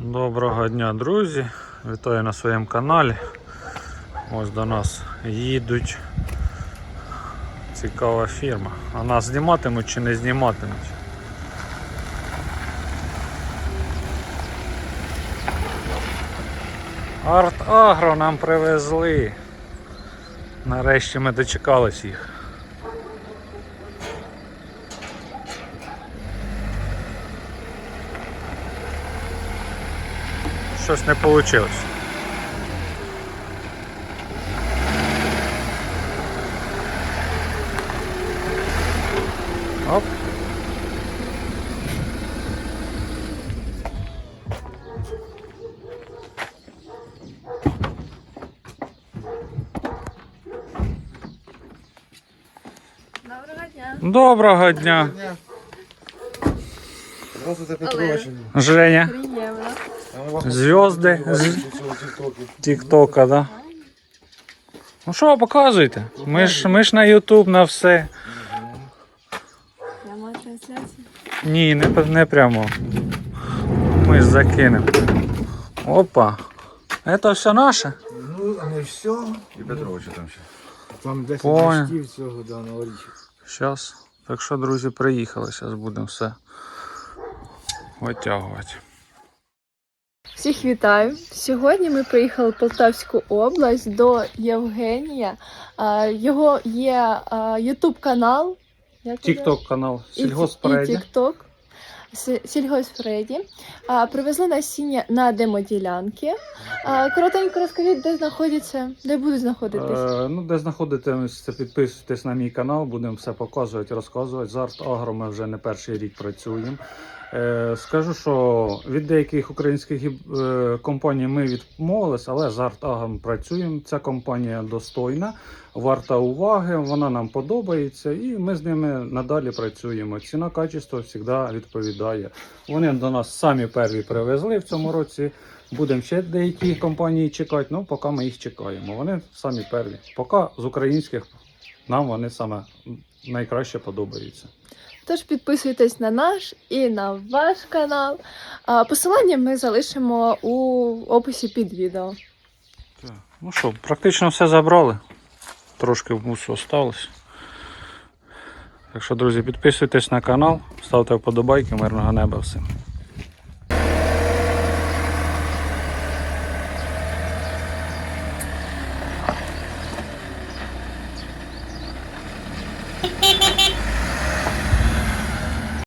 Доброго дня, друзі! Вітаю на своєму каналі. Ось до нас їдуть. Цікава фірма. А нас зніматимуть чи не зніматимуть? Арт Агро нам привезли. Нарешті ми дочекались їх. Щось не вийшло. Оп. Доброго дня. Доброго дня, Здравствуйте, Петрович. Женя. Приємно. Зв'язди з Тіктока, да? Ну що, показуйте? Ми ж, ми ж на Ютуб на все. Пряма трансляція. Ні, не, не прямо. Ми ж закинемо. Опа. Это все наше? Ну, не все. І Петровича там ще. Там 10 Понял. мішків цього, да, новорічних. Щас. Так що, друзі, приїхали. Зараз будемо все витягувати. Всіх вітаю. Сьогодні ми приїхали в Полтавську область до Євгенія. Його є Ютуб канал. Тікток канал І Сільгоспреді. Тікток. Сільгоспреді. Привезли насіння на демоділянки. Коротенько розкажіть, де знаходяться, де будуть знаходитись. Е, ну, де знаходитесь, це підписуйтесь на мій канал, будемо все показувати, розказувати. З Арт Агро ми вже не перший рік працюємо. Е, скажу, що від деяких українських е, компаній ми відмовились, але з Арт Агро працюємо. Ця компанія достойна, варта уваги, вона нам подобається, і ми з ними надалі працюємо. Ціна качество завжди відповідає. Вони до нас самі перві привезли в цьому році. Будемо ще деякі компанії чекати, ну поки ми їх чекаємо. Вони самі перві. Поки з українських нам вони саме найкраще подобаються. Тож підписуйтесь на наш і на ваш канал. Посилання ми залишимо у описі під відео. Ну що, практично все забрали. Трошки в мусу осталось. Так що, друзі, підписуйтесь на канал, ставте вподобайки, мирного неба всім.